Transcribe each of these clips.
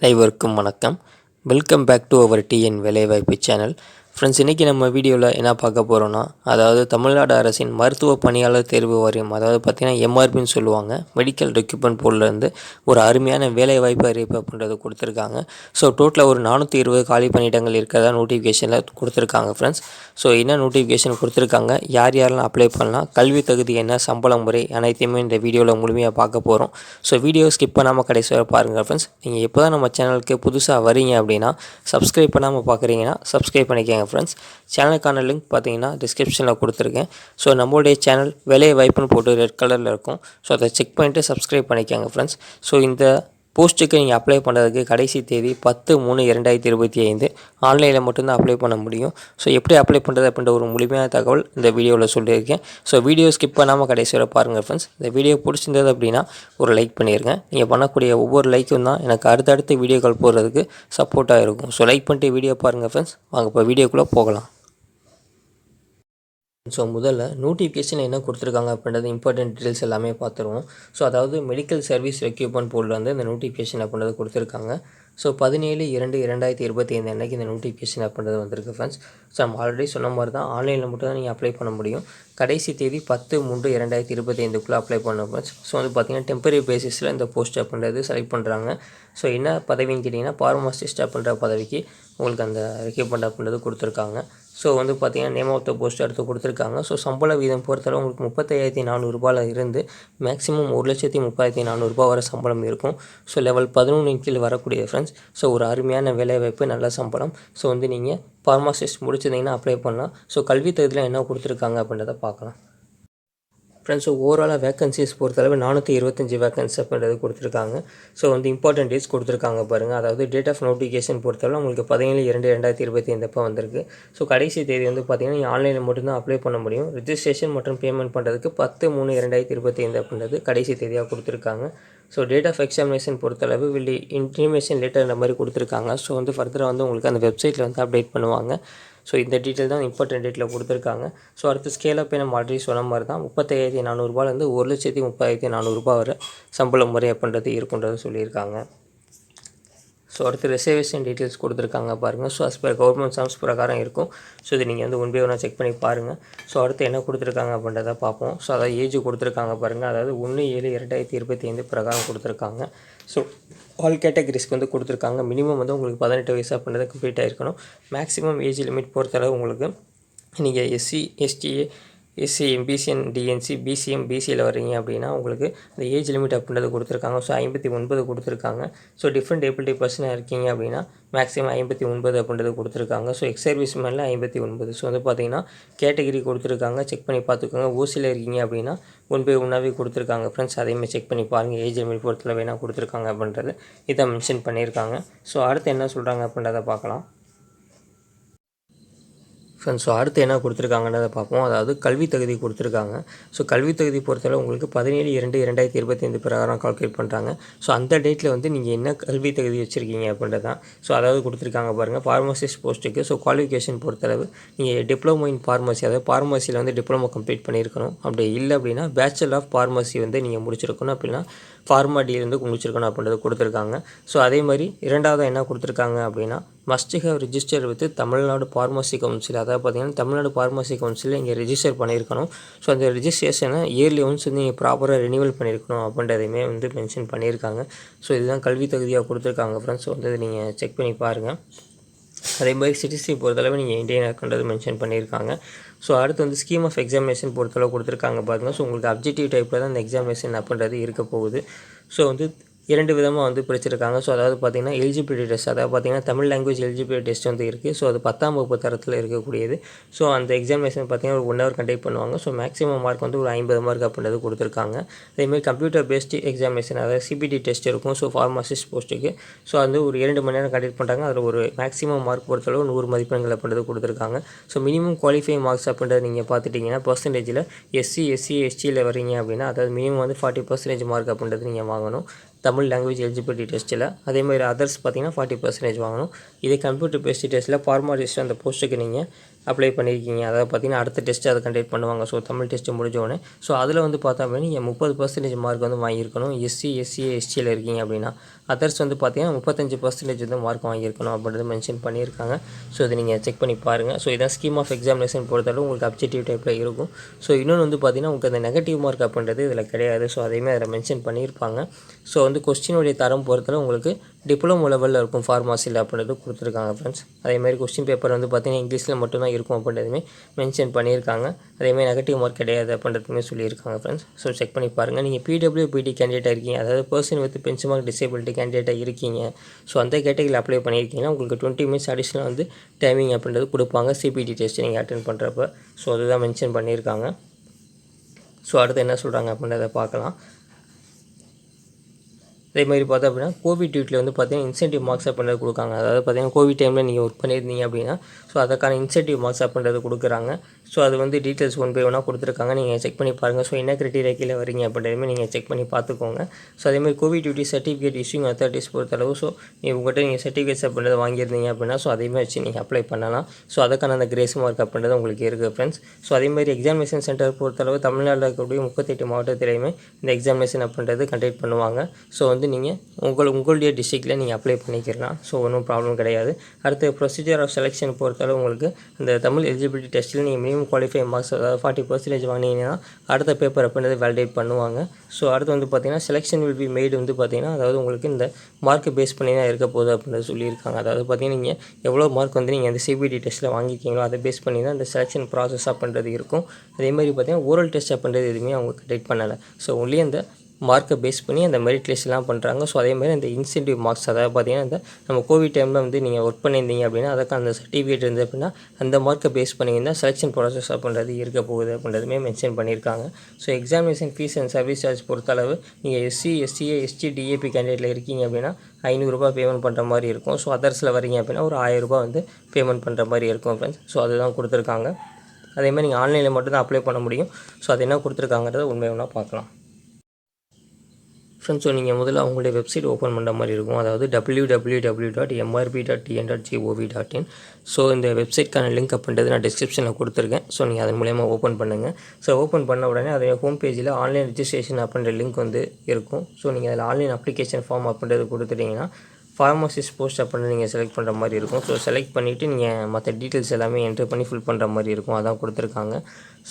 அனைவருக்கும் வணக்கம். Welcome back to our TN வேலைவாய்ப்பு சேனல் ஃப்ரெண்ட்ஸ் இன்றைக்கி நம்ம வீடியோவில் என்ன பார்க்க போகிறோன்னா அதாவது தமிழ்நாடு அரசின் மருத்துவ பணியாளர் தேர்வு வாரியம் அதாவது பார்த்திங்கன்னா எம்ஆர்பின்னு சொல்லுவாங்க மெடிக்கல் ரெக்யூப்மெண்ட் போர்டிலேருந்து ஒரு அருமையான வேலைவாய்ப்பு அறிவிப்பு அப்படின்றது கொடுத்துருக்காங்க. ஸோ டோட்டலாக ஒரு நானூற்றி இருபது காலி பணியிடங்கள் இருக்கிறதா நோட்டிஃபிகேஷனில் கொடுத்துருக்காங்க ஃப்ரெண்ட்ஸ் ஸோ என்ன நோட்டிஃபிகேஷன் கொடுத்துருக்காங்க யார் யாரெல்லாம் அப்ளை பண்ணலாம் கல்வி தகுதி என்ன சம்பள முறை அனைத்தையுமே இந்த வீடியோவில் முழுமையாக பார்க்க போகிறோம் ஸோ வீடியோ ஸ்கிப் பண்ணாமல் கடைசி வரை பாருங்கள் ஃப்ரெண்ட்ஸ் நீங்கள் எப்போ தான் நம்ம சேனலுக்கு புதுசாக வரீங்க அப்படின்னா சப்ஸ்கிரைப் பண்ணாமல் பார்க்குறீங்கன்னா சப்ஸ்கிரைப் பண்ணிக்கங்க. ஃப்ரெண்ட்ஸ் சேனலுக்கான லிங்க் பார்த்தீங்கன்னா டிஸ்கிரிப்ஷனில் கொடுத்துருக்கேன். ஸோ நம்மளுடைய சேனல் வேலையை வாய்ப்புன்னு போட்டு ரெட் கலரில் இருக்கும். ஸோ அதை செக் பண்ணிவிட்டு சப்ஸ்கிரைப் பண்ணிக்கோங்க ஃப்ரெண்ட்ஸ் ஸோ இந்த போஸ்ட்டுக்கு நீங்கள் அப்ளை பண்ணுறதுக்கு கடைசி தேதி பத்து மூணு இரண்டாயிரத்தி இருபத்தி ஐந்து ஆன்லைனில் மட்டும்தான் அப்ளை பண்ண முடியும். ஸோ எப்படி அப்ளை பண்ணுறது அப்படின்ற ஒரு முழுமையான தகவல் இந்த வீடியோவில் சொல்லியிருக்கேன். ஸோ வீடியோ ஸ்கிப் பண்ணாமல் கடைசி வரை பாருங்கள் ஃப்ரெண்ட்ஸ் இந்த வீடியோ பிடிச்சிருந்தது அப்படின்னா ஒரு லைக் பண்ணிடுங்க நீங்கள் பண்ணக்கூடிய ஒவ்வொரு லைக்கும் தான் எனக்கு அடுத்தடுத்து வீடியோக்கள் போடுறதுக்கு சப்போர்ட்டாக இருக்கும். ஸோ லைக் பண்ணிட்டு வீடியோ பாருங்கள் ஃப்ரெண்ட்ஸ் வாங்க இப்போ வீடியோக்குள்ளே போகலாம். ஸோ முதல்ல நோட்டிஃபிகேஷன் என்ன கொடுத்துருக்காங்க அப்படின்றது இம்பார்ட்டன்ட் டீட்டெயில்ஸ் எல்லாமே பார்த்துருவோம். ஸோ அதாவது மெடிக்கல் சர்வீஸ் ரெக்யூப்மெண்ட் போர்டில் வந்து இந்த நோட்டிஃபிகேஷன் அப்படின்றது கொடுத்துருக்காங்க. ஸோ பதினேழு இரண்டு இரண்டாயிரத்தி இருபத்தி ஐந்து அன்றைக்கி இந்த நோட்டிஃபிகேஷன் அப்படின்றது வந்திருக்கு ஃப்ரெண்ட்ஸ் ஸோ நம்ம ஆல்ரெடி சொன்ன மாதிரி தான் ஆன்லைனில் மட்டும் தான் நீங்கள் அப்ளை பண்ண முடியும். கடைசி தேதி பத்து மூன்று இரண்டாயிரத்தி இருபத்தி ஐந்துக்குள்ளே அப்ளை பண்ண ஃப்ரெண்ட்ஸ் ஸோ வந்து பார்த்திங்கன்னா டெம்பரரி பேசிஸில் இந்த போஸ்ட் அப்படின்றது செலக்ட் பண்ணுறாங்க ஸோ என்ன பதவின்னு கேட்டிங்கன்னா பார்மாசிஸ்ட் அப்படின்ற பதவிக்கு உங்களுக்கு அந்த ரெக்யூப்மெண்ட் அப்படின்றது கொடுத்துருக்காங்க. ஸோ வந்து பார்த்திங்கன்னா நேம் ஆஃப் த போஸ்ட் எடுத்து கொடுத்துருக்காங்க. ஸோ சம்பள வீதம் பொறுத்தளவு உங்களுக்கு முப்பத்தையாயிரத்தி நானூறுரூபாவில் இருந்து மேக்ஸிமம் ஒரு லட்சத்தி முப்பதாயிரத்தி நானூறுரூபா வரை சம்பளம் இருக்கும். ஸோ லெவல் பதினொன்றின் கீழ் வரக்கூடிய ஃப்ரெண்ட்ஸ் ஸோ ஒரு அருமையான வேலைவாய்ப்பு நல்ல சம்பளம். ஸோ வந்து நீங்கள் ஃபார்மாசிஸ்ட் முடிச்சிருந்தீங்கன்னா அப்ளை பண்ணலாம். ஸோ கல்வி தகுதியில் என்ன கொடுத்துருக்காங்க அப்படின்றத பார்க்கலாம். ஃப்ரெண்ட்ஸ் ஸோ ஓவராலாக வேக்கன்சிஸ் பொறுத்தளவு நானூற்றி இருபத்தஞ்சி வேகன்சி அப்படின்றது கொடுத்துருக்காங்க. ஸோ வந்து இம்பார்ட்டன்ட் டேட்ஸ் கொடுத்துருக்காங்க பாருங்கள் அதாவது டேட் ஆஃப் நோட்டிஃபிகேஷன் பொறுத்தளவு உங்களுக்கு பதினேழு இரண்டு ரெண்டாயிரத்தி இருபத்தி ஐந்தப்போ வந்திருக்கு. ஸோ கடைசி தேதி வந்து பார்த்தீங்கன்னா நீங்கள் ஆன்லைனில் மட்டும்தான் அப்ளை பண்ண முடியும். ரிஜிஸ்ட்ரேஷன் மற்றும் பேமெண்ட் பண்ணுறதுக்கு பத்து மூணு இரண்டாயிரத்தி இருபத்தி ஐந்து அப்படின்றது கடைசி தேதியாக கொடுத்துருக்காங்க. ஸோ டேட் ஆஃப் எக்ஸாமினேஷன் பொறுத்தளவு வெளி இன்டிமேஷன் லெட்டர் இந்த மாதிரி கொடுத்துருக்காங்க. ஸோ வந்து ஃபர்தராக வந்து உங்களுக்கு அந்த வெப்சைட்டில் வந்து அப்டேட் பண்ணுவாங்க. ஸோ இந்த டீட்டெயில் தான் இம்பார்ட்டன்ட் டேட்டில் கொடுத்துருக்காங்க. ஸோ அடுத்து ஸ்கேல் அப் நம்ம ஆல்ரெடி சொன்ன மாதிரி தான் முப்பத்தையாயிரத்தி நானூறுரூபாலேருந்து ஒரு லட்சத்தி முப்பதாயிரத்தி நானூறுரூபா வரை சம்பளம் முறை அப்படின்றது இருக்குன்றது சொல்லியிருக்காங்க. ஸோ அடுத்து ரிசர்வேஷன் டீட்டெயில்ஸ் கொடுத்துருக்காங்க பாருங்கள் ஸோ அஸ் பர் கவர்மெண்ட் சம்ஸ் பிரகாரம் இருக்கும். ஸோ இது நீங்கள் வந்து ஒன் ஒன்றா செக் பண்ணி பாருங்கள் ஸோ அடுத்து என்ன கொடுத்துருக்காங்க அப்படின்றத பார்ப்போம். ஸோ அதாவது ஏஜ் கொடுத்துருக்காங்க பாருங்கள் அதாவது ஒன்று ஏழு இரண்டாயிரத்தி இருபத்தி ஐந்து பிரகாரம் கொடுத்துருக்காங்க. ஸோ ஆல் கேட்டகரிஸ்க்கு வந்து கொடுத்துருக்காங்க. மினிமம் வந்து உங்களுக்கு பதினெட்டு வயசு அப்படின்றத கம்ப்ளீட் ஆகிருக்கணும் மேக்ஸிமம் ஏஜ் லிமிட் பொறுத்தளவு உங்களுக்கு நீங்கள் SC STA SCM BCN DNC BCM பிசியில் வரீங்க அப்படின்னா உங்களுக்கு இந்த ஏஜ் லிமிட் அப்படின்றது கொடுத்துருக்காங்க. ஸோ ஐம்பத்தி ஒன்பது கொடுத்துருக்காங்க. ஸோ டிஃப்ரெண்ட் ஏபிலிட்டி பர்சனாக இருக்கீங்க அப்படின்னா மேக்ஸிமம் ஐம்பத்தி ஒன்பது அப்படின்றது கொடுத்துருக்காங்க. ஸோ எக்ஸ் சர்வீஸ் மேலே ஐம்பத்தி ஒன்பது. ஸோ வந்து பார்த்தீங்கன்னா கேட்டகிரி கொடுத்துருக்காங்க. செக் பண்ணி பார்த்துக்கோங்க ஓசியில் இருக்கீங்க அப்படின்னா ஒன் பை ஒன்றாவே கொடுத்துருக்காங்க. ஃப்ரெண்ட்ஸ் அதையுமே செக் பண்ணி பாருங்கள் ஏஜ் லிமிட் பொறுத்தில் வேணால் கொடுத்துருக்காங்க அப்படின்றது இதை மென்ஷன் பண்ணியிருக்காங்க. ஸோ அடுத்து என்ன சொல்கிறாங்க அப்படின்றத பார்க்கலாம். ஃப்ரெண்ட்ஸ் ஸோ அடுத்து என்ன கொடுத்துருக்காங்கன்றதை பார்ப்போம். அதாவது கல்வி தகுதி கொடுத்துருக்காங்க. ஸோ கல்வி தகுதி பொறுத்தவரை உங்களுக்கு பதினேழு இரண்டு இரண்டாயிரத்தி இருபத்தைந்து பிரகாரம் கால்குலேட் பண்ணுறாங்க ஸோ அந்த டேட்டில் வந்து நீங்கள் என்ன கல்வி தகுதி வச்சுருக்கீங்க அப்படின்றது தான் ஸோ அதாவது கொடுத்துருக்காங்க பாருங்கள் ஃபார்மசிஸ்ட் போஸ்ட்டுக்கு ஸோ குவாலிஃபிகேஷன் பொறுத்தளவு நீங்கள் டிப்ளமோ இன் ஃபார்மசி அதாவது ஃபார்மசியில் வந்து டிப்ளமோ கம்ப்ளீட் பண்ணியிருக்கணும். அப்படி இல்லை அப்படின்னா பேச்சுலர் ஆஃப் ஃபார்மசி வந்து நீங்கள் முடிச்சிருக்கணும் அப்படின்னா ஃபார்மாடியிலேருந்து முடிச்சிருக்கணும் அப்படின்றது கொடுத்துருக்காங்க. ஸோ அதே மாதிரி இரண்டாவது என்ன கொடுத்துருக்காங்க அப்படின்னா must have register with Tamil Nadu pharmacy council அதாவது பார்த்தீங்கன்னா தமிழ்நாடு ஃபார்மசி கவுன்சிலில் இங்கே ரிஜிஸ்டர் பண்ணியிருக்கணும். ஸோ அந்த ரிஜிஸ்ட்ரேஷனை இயர்லி ஒன்ஸ் வந்து நீங்கள் ப்ராப்பராக ரினியூவல் பண்ணியிருக்கணும் அப்படின்றதையுமே வந்து மென்ஷன் பண்ணியிருக்காங்க. ஸோ இதுதான் கல்வி தகுதியாக கொடுத்துருக்காங்க ஃப்ரெண்ட்ஸ் வந்து நீங்கள் செக் பண்ணி பாருங்கள் அதே மாதிரி சிட்டிசி பொறுத்தளவு நீங்கள் இந்தியன் இருக்குன்றது மென்ஷன் பண்ணியிருக்காங்க. ஸோ அடுத்து வந்து ஸ்கீம் ஆஃப் எக்ஸாமினேஷன் பொறுத்தளவு கொடுத்துருக்காங்க பாருங்கள் ஸோ உங்களுக்கு அப்ஜெக்டிவ் டைப்பில் தான் இந்த எக்ஸாமினேஷன் அப்படின்றது இருக்க போகுது. ஸோ வந்து இரண்டு விதமாக வந்து பிரிச்சிருக்காங்க. ஸோ அதாவது பார்த்திங்கன்னா எலிஜிபிலிட்டி டெஸ்ட் அதாவது பார்த்திங்கன்னா தமிழ் லாங்குவேஜ் எலிஜிபிலிட்டி டெஸ்ட் வந்து இருக்குது ஸோ அது பத்தாம் வகுப்பு தரத்தில் இருக்கக்கூடியது. ஸோ அந்த எக்ஸாமினேஷன் பார்த்திங்கன்னா ஒரு ஒன் ஹவர் கண்டக்ட் பண்ணுவாங்க. ஸோ மேக்ஸிமம் மார்க் வந்து ஒரு ஐம்பது மார்க் அப்படின்றது கொடுத்துருக்காங்க. அதேமாதிரி கம்ப்யூட்டர் பேஸ்டு எக்ஸாமினேஷன் அதாவது சிபிடி டெஸ்ட் இருக்கும். ஸோ ஃபார்மாசிஸ்ட் போஸ்ட்டுக்கு ஸோ வந்து ஒரு இரண்டு மணி நேரம் கண்டக்ட் பண்ணுறாங்க அதில் ஒரு மேக்ஸிமம் மார்க் பொறுத்தளவு நூறு மதிப்பெண்கள் அப்படின்றது கொடுத்துருக்காங்க. ஸோ மினிமம் குவாலிஃபை மார்க்ஸ் அப்படின்றத நீங்கள் பார்த்துட்டிங்கன்னா பர்சன்டேஜில் எஸ்சி எஸ்சி எஸ்டியில் வரீங்க அப்படின்னா அதாவது மினிமம் வந்து ஃபார்ட்டி பர்சன்டேஜ் மார்க் அப்படின்றது நீங்கள் வாங்கணும். தமிழ் லாங்குவேஜ் எலிஜிபிலிட்டி டெஸ்ட்டில் அதே மாதிரி அதர்ஸ் பார்த்தீங்கன்னா ஃபார்ட்டி பர்சன்டேஜ் வாங்கணும். இதே கம்ப்யூட்டர் பேஸ்ட் டெஸ்ட்டில் ஃபார்மாலிஸ்ட் அந்த போஸ்ட்டுக்கு நீங்கள் அப்ளை பண்ணியிருக்கீங்க அதாவது பார்த்தீங்கன்னா அடுத்த டெஸ்ட் அதை கண்டக்ட் பண்ணுவாங்க. ஸோ தமிழ் டெஸ்ட்டு முடிஞ்சோடனே ஸோ அதில் வந்து பார்த்தா அப்படின்னா நீங்கள் முப்பது பர்சன்டேஜ் மார்க் வந்து வாங்கியிருக்கணும். எஸ்சி எஸ்சி எஸ்டியில் இருக்கீங்க அப்படின்னா. அதர்ஸ் வந்து பார்த்தீங்கன்னா முப்பத்தஞ்சு பர்சன்டேஜ் வந்து மார்க் வாங்கியிருக்கணும் அப்படின்றது மென்ஷன் பண்ணியிருக்காங்க. ஸோ இதை நீங்கள் செக் பண்ணி பாருங்கள் ஸோ இதான் ஸ்கீம் ஆஃப் எக்ஸாமினேஷன் பொறுத்தளவு உங்களுக்கு அப்ஜெக்டிவ் டைப்பில் இருக்கும். ஸோ இன்னொன்று வந்து பார்த்தீங்கன்னா உங்களுக்கு அந்த நெகட்டிவ் மார்க் அப்படின்றது இதில் கிடையாது. ஸோ அதையுமே அதில் மென்ஷன் பண்ணியிருப்பாங்க. ஸோ வந்து கொஸ்டினுடைய தரம் பொறுத்தளவு உங்களுக்கு டிப்ளமோ லெவலில் இருக்கும் ஃபார்மாசியில் அப்படின்றது கொடுத்துருக்காங்க ஃப்ரெண்ட்ஸ் அதேமாதிரி கொஸ்டின் பேப்பர் வந்து பார்த்தீங்கன்னா இங்கிலீஷில் மட்டும்தான் இருக்கும் அப்படின்றதுமே மென்ஷன் பண்ணியிருக்காங்க. அதேமாதிரி நெகட்டிவ் மார்க் கிடையாது அப்படின்றதுமே சொல்லியிருக்காங்க ஃப்ரெண்ட்ஸ் ஸோ செக் பண்ணி பாருங்கள் நீங்கள் பிடபிள்யூபிடி கேண்டிடேட்டாக இருக்கீங்க. அதாவது person with pension mark disability கேண்டிடேட்டாக இருக்கீங்க. ஸோ அந்த கேட்டகரியில் அப்ளை பண்ணியிருக்கீங்கன்னா உங்களுக்கு டுவெண்ட்டி மினிட்ஸ் அடிஷனல் வந்து டைமிங் அப்படின்றது கொடுப்பாங்க. சிபிடி டெஸ்ட் நீங்கள் அட்டன் பண்ணுறப்ப ஸோ அதுதான் மென்ஷன் பண்ணியிருக்காங்க. ஸோ அடுத்து என்ன சொல்கிறாங்க அப்படின்றத பார்க்கலாம். அதே மாதிரி பார்த்தா அப்படின்னா கோவிட் டியூட்டில் வந்து பார்த்தீங்கன்னா இன்சென்டிவ் மார்க்ஸ் அப்படின்றது கொடுக்காங்க. அதாவது பார்த்தீங்கன்னா கோவிட் டைமில் நீங்கள் ஒர்க் பண்ணியிருந்தீங்க அப்படின்னா ஸோ அதுக்கான இன்சென்டிவ் மார்க்ஸ் அப்படின்றது கொடுக்குறாங்க. ஸோ அது வந்து டீட்டெயில்ஸ் ஒன் பை ஒன்னாக கொடுத்துருக்காங்க. நீங்கள் செக் பண்ணி பாருங்கள் ஸோ என்ன கிரிட்டீரியா கீழே வரீங்க அப்படின்றதுமே நீங்கள் செக் பண்ணி பார்த்துக்கோங்க. ஸோ அதேமாதிரி covid duty certificate issuing authorities பொறுத்தளவு ஸோ நீங்கள் உங்கள்கிட்ட நீங்கள் சர்டிஃபிகேட்ஸ் அப்படின்றத வாங்கியிருந்தீங்க அப்படின்னா ஸோ அதேமாதிரி வச்சு நீங்கள் அப்ளை பண்ணலாம். ஸோ அதுக்கான அந்த கிரேஸ் மார்க் அப்படின்றது உங்களுக்கு இருக்குது ஃப்ரெண்ட்ஸ் ஸோ அதேமாதிரி எக்ஸாமினேஷன் சென்டர் பொறுத்தளவு தமிழ்நாட்டில் இருக்கக்கூடிய முப்பத்தெட்டு மாவட்டத்திலையுமே இந்த எக்ஸாமினேஷன் அப்படின்றது கண்டக்ட் பண்ணுவாங்க. ஸோ வந்து நீங்கள் உங்கள் உங்களுடைய டிஸ்ட்ரிக்டில் நீங்கள் அப்ளை பண்ணிக்கலாம். ஸோ ஒன்றும் ப்ராப்ளம் கிடையாது. அடுத்து ப்ரொசீஜர் ஆஃப் செலெக்ஷன் பொறுத்தளவு உங்களுக்கு இந்த தமிழ் எலிஜிபிலிட்டி டெஸ்ட்டில் நீங்கள் மினிமம் குவாலிஃபை மார்க்ஸ் அதாவது ஃபார்ட்டி பர்சன்டேஜ் வாங்கினீங்கன்னா அடுத்த பேப்பர் அப்படின்றது வேலிடேட் பண்ணுவாங்க. ஸோ அடுத்து வந்து பார்த்தீங்கன்னா செலெக்ஷன் வில் பி மேடு வந்து பார்த்திங்கன்னா அதாவது உங்களுக்கு இந்த மார்க்கை பேஸ் பண்ணி தான் இருக்க போகுது அப்படின்றது சொல்லியிருக்காங்க. அதாவது பார்த்தீங்கன்னா நீங்கள் எவ்வளோ மார்க் வந்து நீங்கள் அந்த சிபிடி டெஸ்ட்டில் வாங்கிக்கிங்களோ அதை பேஸ் பண்ணி தான் இந்த செலெக்ஷன் ப்ராசஸ் அப்படின்றது இருக்கும். அதே மாதிரி பார்த்தீங்கன்னா ஓரல் டெஸ்ட் அப்படின்றது எதுவுமே அவங்க கண்டக்ட் பண்ணலை. ஸோ ஒன்லி அந்த மார்க்கை பேஸ் பண்ணி அந்த மெரிட் லிஸ்ட்லாம் பண்ணுறாங்க ஸோ அதே மாதிரி அந்த இன்சென்டிவ் மார்க்ஸ் அதாவது பார்த்தீங்கன்னா இந்த நம்ம கோவிட் டைமில் வந்து நீங்கள் ஒர்க் பண்ணியிருந்தீங்க அப்படின்னா அதுக்கான அந்த சர்டிஃபிகேட் இருந்தது அப்படின்னா அந்த மார்க்கை பேஸ் பண்ணிங்கன்னா செலெக்ஷன் ப்ராசஸ் அப்படின்றது இருக்க போகுது அப்படின்றதுமே மென்ஷன் பண்ணியிருக்காங்க. So examination fees and service charge பொறுத்தளவு நீங்கள் எஸ்சி எஸ்சிஏ எஸ்டி டிஏபி கேண்டிடேட்டில் இருக்கீங்க அப்படின்னா ஐநூறுரூபா பேமெண்ட் பண்ணுற மாதிரி இருக்கும். ஸோ அதர்ஸில் வரீங்க அப்படின்னா ஒரு ஆயிரரூபா வந்து பேமெண்ட் பண்ணுற மாதிரி இருக்கும் ஃப்ரெண்ட்ஸ் ஸோ அதுதான் கொடுத்துருக்காங்க. அதேமாதிரி நீங்கள் ஆன்லைனில் மட்டும் தான் அப்ளை பண்ண முடியும். ஸோ அது என்ன கொடுத்துருக்காங்கிறத உண்மை ஒன்றா பார்க்கலாம். ஃப்ரெண்ட்ஸ் ஸோ நீங்கள் முதல்ல அவங்களுடைய வெப்சைட் ஓப்பன் பண்ணுற மாதிரி இருக்கும். அதாவது W W W dot MRB dot TN dot GOV dot in so இந்த வெப்சைட்க்கான லிங்க் அப்படின்றது நான் டிஸ்கிரிப்ஷனில் கொடுத்துருக்கேன். ஸோ நீங்கள் அதன் மூலயமா ஓப்பன் பண்ணுங்கள் ஸோ ஓப்பன் பண்ண உடனே அதே ஹோம் பேஜில் ஆன்லைன் ரிஜிஸ்ட்ரேஷன் அப்படின்ற லிங்க் வந்து இருக்கும். ஸோ நீங்கள் அதில் ஆன்லைன் அப்ளிகேஷன் ஃபார்ம் அப்படின்றது கொடுத்துட்டிங்கன்னா ஃபார்மசிஸ்ட் போஸ்ட் அப்படின்னு நீங்கள் செலக்ட் பண்ணுற மாதிரி இருக்கும். ஸோ செலக்ட் பண்ணிவிட்டு நீங்கள் மற்ற டீட்டெயில்ஸ் எல்லாமே என்ட்ரு பண்ணி ஃபில் பண்ணுற மாதிரி இருக்கும். அதான் கொடுத்துருக்காங்க.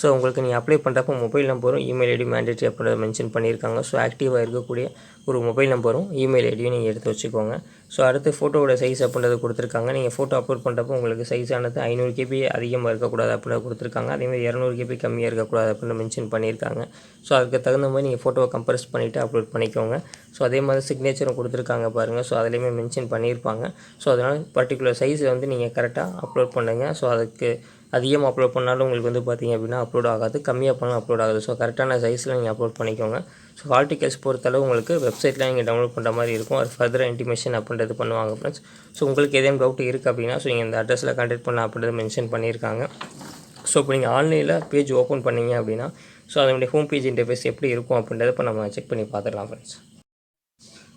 ஸோ உங்களுக்கு நீங்கள் அப்ளை பண்ணுறப்போ மொபைல் நம்பரும் இமெயில் ஐடி மேண்டேட்ரி அப்படின்றத மென்ஷன் பண்ணியிருக்காங்க. ஸோ ஆக்டிவாக இருக்கக்கூடிய ஒரு மொபைல் நம்பரும் இமெயில் ஐடியும் நீங்கள் எடுத்து வச்சுக்கோங்க. ஸோ அடுத்து ஃபோட்டோவோட சைஸ் அப்படின்றது கொடுத்துருக்காங்க. நீங்கள் ஃபோட்டோ அப்லோட் பண்ணுறப்போ உங்களுக்கு சைஸானது ஐநூறு கேபி அதிகமாக இருக்கக்கூடாது அப்படின்னு கொடுத்துருக்காங்க. அதேமாதிரி இரநூறு கேபி கம்மியாக இருக்கக்கூடாது அப்படின்னு மென்ஷன் பண்ணியிருக்காங்க. ஸோ அதுக்கு தகுந்த மாதிரி நீங்கள் ஃபோட்டோவை கம்ப்ரஸ் பண்ணிவிட்டு அப்லோட் பண்ணிக்கோங்க. ஸோ அதே மாதிரி சிக்னேச்சரும் கொடுத்துருக்காங்க பாருங்கள் ஸோ அதுலேயுமே மென்ஷன் பண்ணியிருப்பாங்க. ஸோ அதனால் பர்டிகுலர் சைஸை வந்து நீங்கள் கரெக்டாக அப்லோட் பண்ணுங்கள் ஸோ அதுக்கு அதிகமாக அப்லோட் பண்ணாலும் உங்களுக்கு வந்து பார்த்தீங்க அப்படின்னா அப்லோட் ஆகாது கம்மியாக பண்ணாலும் அப்லோட் ஆகாது. ஸோ கரெக்டான சைஸில் நீங்கள் அப்லோட் பண்ணிக்கோங்க. ஸோ ஆர்டிகல்ஸ் பொறுத்தளவு உங்களுக்கு வெப்சைட்டில் நீங்கள் டவுன்லோட் பண்ணுற மாதிரி இருக்கும். அது ஃபர்தர் இன்டிமேஷன் அப்படின்றது பண்ணுவாங்க ஃப்ரெண்ட்ஸ் ஸோ உங்களுக்கு ஏதேனும் டவுட் இருக்குது அப்படின்னா ஸோ நீங்கள் இந்த அட்ரஸில் கான்டாக்ட் பண்ணலாம் அப்படின்றது மென்ஷன் பண்ணியிருக்காங்க. ஸோ இப்போ நீங்கள் ஆன்லைனில் பேஜ் ஓப்பன் பண்ணீங்க அப்படின்னா ஸோ அதனுடைய ஹோம் பேஜ் இன்டர்ஃபேஸ் எப்படி இருக்கும் அப்படின்றத இப்போ நம்ம செக் பண்ணி பார்த்துடலாம் ஃப்ரெண்ட்ஸ்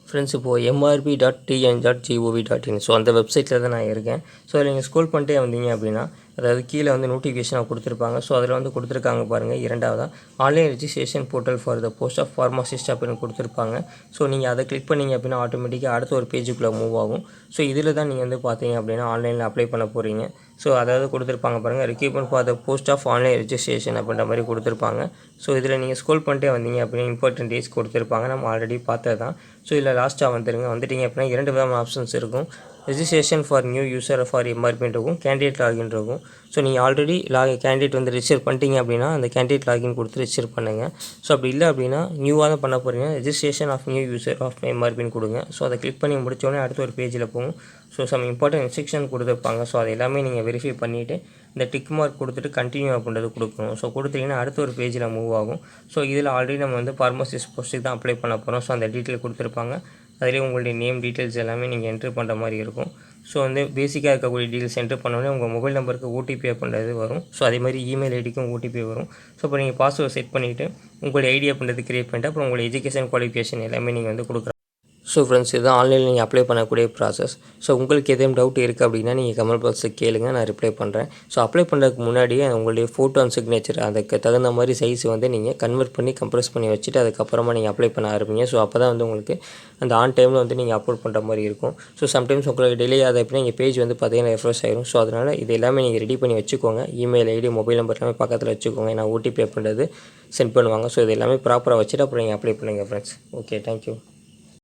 ஃப்ரெண்ட்ஸ் இப்போது MRB dot TN dot GOV dot in so அந்த வெப்சைட்டில் தான் நான் இருக்கேன். ஸோ அதில் நீங்கள் ஸ்கோல் பண்ணிட்டே வந்தீங்க அப்படின்னா அதாவது கீழே வந்து நோட்டிஃபிகேஷனாக கொடுத்துருப்பாங்க. ஸோ அதில் வந்து கொடுத்துருக்காங்க பாருங்கள் இரண்டாவதாக online registration portal for the post of pharmacist அப்படின்னு கொடுத்துருப்பாங்க. ஸோ நீங்கள் அதை கிளிக் பண்ணீங்க அப்படின்னா ஆட்டோமேட்டிக்காக அடுத்த ஒரு பேஜுக்குள்ளே மூவ் ஆகும். ஸோ இதில் தான் நீங்கள் வந்து பார்த்தீங்க அப்படின்னா ஆன்லைனில் அப்ளை பண்ண போகிறீங்க ஸோ அதாவது கொடுத்துருப்பாங்க பாருங்கள் recruitment for the post of online registration அப்படின்ற மாதிரி கொடுத்துருப்பாங்க. ஸோ இதில் நீங்கள் ஸ்கோல் பண்ணிட்டே வந்தீங்க அப்படின்னா இம்பார்ட்டன்ட் டேஸ் கொடுத்துருப்பாங்க. நம்ம ஆல்ரெடி பார்த்தது தான் ஸோ இதில் லாஸ்ட்டாக வந்துருங்க. வந்துட்டீங்க அப்படின்னா இரண்டு விதமான ஆப்ஷன்ஸ் இருக்கும். Registration for new user for எம்ஆர்பின்னு இருக்கும் கேண்டிடேட் லாகின் இருக்கும். ஸோ நீங்கள் ஆல்ரெடி லாக கேண்டிடேட் வந்து ரிஜிஸ்டர் பண்ணிட்டீங்க அப்படின்னா அந்த கேண்டிடேட் லாகின் கொடுத்து ரிஜிஸ்டர் பண்ணுங்கள் ஸோ அப்படி இல்லை அப்படின்னா நியூவாக தான் பண்ண போகிறீங்க registration of new user of எம்ஆர்பின்னு கொடுங்க. ஸோ அதை கிளிக் பண்ணி முடிச்சோடனே அடுத்த ஒரு பேஜில் போகும். ஸோ சம் இம்பார்ட்டன்ட் இன்ஸ்ட்ரக்ஷன் கொடுத்துருப்பாங்க. ஸோ அது எல்லாமே நீங்கள் வெரிஃபை பண்ணிவிட்டு இந்த டிக் மார்க் கொடுத்துட்டு கண்டினியூ அப்படின்றது கொடுக்கணும். ஸோ கொடுத்தீங்கன்னா அடுத்த ஒரு பேஜில் மூவ் ஆகும். ஸோ இதில் ஆல்ரெடி நம்ம வந்து ஃபார்மசிஸ்ட் போஸ்ட்டுக்கு தான் அப்ளை பண்ண போகிறோம் ஸோ அந்த டீட்டெயில் கொடுத்துருப்பாங்க. அதிலே உங்களுடைய நேம் டீட்டெயில்ஸ் எல்லாமே நீங்கள் என்ட்ரு பண்ணுற மாதிரி இருக்கும். ஸோ வந்து பேசிக்காக இருக்கக்கூடிய டீட்டெயில்ஸ் என்ட்ரு பண்ணோடனே உங்கள் மொபைல் நம்பருக்கு ஓடிபி அப்படின்றது வரும். ஸோ அதே மாதிரி இமெயில் ஐடிக்கும் ஓடிபி வரும். ஸோ இப்போ நீங்கள் பாஸ்வேர்ட் செட் பண்ணிவிட்டு உங்களுடைய ஐடி அப்படின்றது கிரியேட் பண்ணிட்டு அப்புறம் உங்களுடைய எஜுகேஷன் குவாலிஃபிகேஷன் எல்லாமே நீங்கள் வந்து கொடுக்குறோம் ஸோ ஃப்ரெண்ட்ஸ் இதுதான் ஆன்லைனில் நீங்கள் அப்ளை பண்ணக்கூடிய ப்ராசஸ் ஸோ உங்களுக்கு எதுவும் டவுட் இருக்குது அப்படின்னா நீங்கள் கமெண்ட் பாக்ஸில் கேளுங்க நான் ரிப்ளை பண்ணுறேன் ஸோ அப்ளை பண்ணுறதுக்கு முன்னாடியே உங்களுடைய ஃபோட்டோ அண்ட் சிக்னேச்சர் அதுக்கு தகுந்த மாதிரி சைஸ் வந்து நீங்கள் கன்வெர்ட் பண்ணி கம்ப்ரஸ் பண்ணி வச்சுட்டு அதுக்கப்புறமா நீங்கள் அப்ளை பண்ண ஆரம்பிங்க. ஸோ அப்போ தான் வந்து உங்களுக்கு அந்த ஆன் டைமில் வந்து நீங்கள் அப்லோட் பண்ணுற மாதிரி இருக்கும். ஸோ சம்டைம்ஸ் உங்களுக்கு டிலே ஆகுது அப்படின்னா எங்கள் பேஜ் வந்து பார்த்தீங்கன்னா ரெஃப்ரெஷ் ஆயிரும். ஸோ அதனால் இது எல்லாமே நீங்கள் ரெடி பண்ணி வச்சுக்கோங்க. இமெயில் ஐடி மொபைல் நம்பர் எல்லாமே பக்கத்தில் வச்சுக்கோங்க. நான் ஓடிபி பண்ணுறது சென்ட் பண்ணுவாங்க. ஸோ இது எல்லாமே ப்ராப்பராக வச்சுட்டு அப்புறம் நீங்கள் அப்ளை பண்ணுங்கள் ஃப்ரெண்ட்ஸ் ஓகே தேங்க்யூ